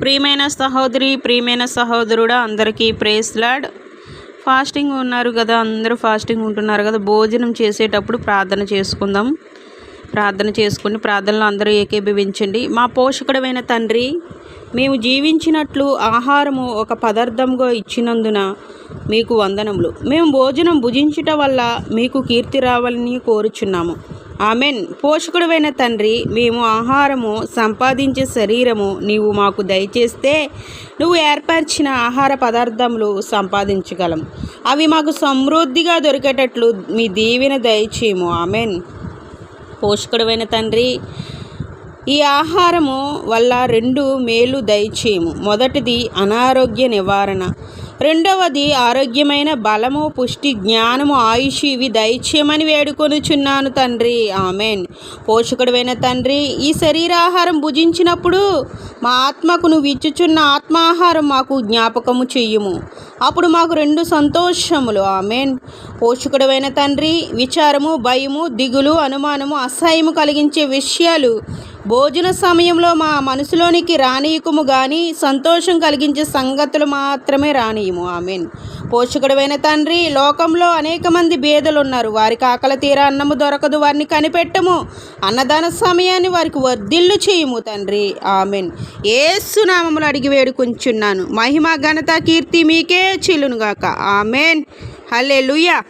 ప్రియమైన సహోదరి ప్రియమైన సహోదరుడా అందరికీ ప్రేస్లాడ్ ఫాస్టింగ్ ఉన్నారు కదా అందరూ ఫాస్టింగ్ ఉంటున్నారు కదా భోజనం చేసేటప్పుడు ప్రార్థన చేసుకుందాం. ప్రార్థన చేసుకుని ప్రార్థనలు అందరూ ఏకీభవించండి. మా పోషకుడమైన తండ్రి మేము జీవించినట్లు ఆహారము ఒక పదార్థంగా ఇచ్చినందున మీకు వందనములు. మేము భోజనం భుజించుట వల్ల మీకు కీర్తి రావాలని కోరుచున్నాము. ఆమెన్. పోషకుడమైన తండ్రి మేము ఆహారము సంపాదించే శరీరము నీవు మాకు దయచేస్తే నువ్వు ఏర్పరిచిన ఆహార పదార్థములు సంపాదించగలం. అవి మాకు సమృద్ధిగా దొరికేటట్లు మీ దీవెన దయచేయము. ఆమెన్. పోషకుడమైన తండ్రి ఈ ఆహారము వల్ల రెండు మేలు దయచేయము. మొదటిది అనారోగ్య నివారణ. రెండవది ఆరోగ్యమైన బలము పుష్టి జ్ఞానము ఆయుష్ ఇవి దయచేయమని వేడుకొనుచున్నాను తండ్రి. ఆమెన్. పోషకుడమైన తండ్రి ఈ శరీరాహారం భుజించినప్పుడు మా ఆత్మకు నువ్వు ఇచ్చుచున్న ఆత్మాహారం మాకు జ్ఞాపకము చెయ్యము అప్పుడు మాకు రెండు సంతోషములు. ఆమెన్. పోషకుడమైన తండ్రి విచారము భయము దిగులు అనుమానము అసహ్యము కలిగించే విషయాలు భోజన సమయంలో మా మనసులోనికి రానీయకుము కానీ సంతోషం కలిగించే సంగతులు మాత్రమే రానీయము. ఆమెన్. పోషకుడమైన తండ్రి లోకంలో అనేక మంది బేదలు ఉన్నారు వారికి ఆకలి తీరా అన్నము దొరకదు వారిని కనిపెట్టము. అన్నదాన సమయాన్ని వారికి వర్ధిల్లు చేయము తండ్రి. ఆమెన్. ఏసునామములు అడిగి వేడుకుంటున్నాను మహిమ ఘనత కీర్తి మీకే చిల్లునుగాక. ఆమెన్. హల్లెలూయా.